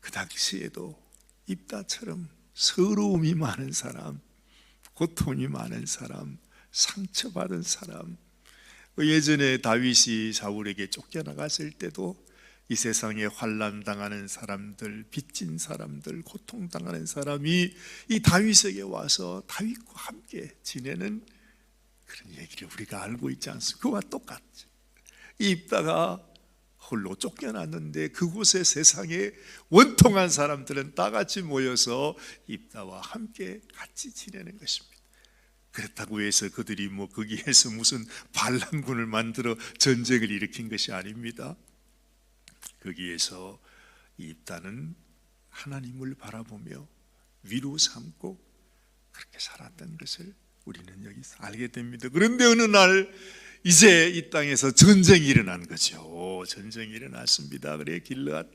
그 당시에도 입다처럼 서러움이 많은 사람, 고통이 많은 사람, 상처받은 사람. 그 예전에 다윗이 사울에게 쫓겨나갔을 때도 이 세상에 환란 당하는 사람들, 빚진 사람들, 고통 당하는 사람이 이 다윗에게 와서 다윗과 함께 지내는 그런 얘기를 우리가 알고 있지 않습니까? 그와 똑같죠. 이 입다가 홀로 쫓겨났는데 그곳에 세상에 원통한 사람들은 다 같이 모여서 입다와 함께 같이 지내는 것입니다. 그렇다고 해서 그들이 뭐 거기에서 무슨 반란군을 만들어 전쟁을 일으킨 것이 아닙니다. 거기에서 이 입다는 하나님을 바라보며 위로 삼고 그렇게 살았던 것을 우리는 여기서 알게 됩니다. 그런데 어느 날 이제 이 땅에서 전쟁이 일어난 거죠. 전쟁이 일어났습니다. 그래 길르앗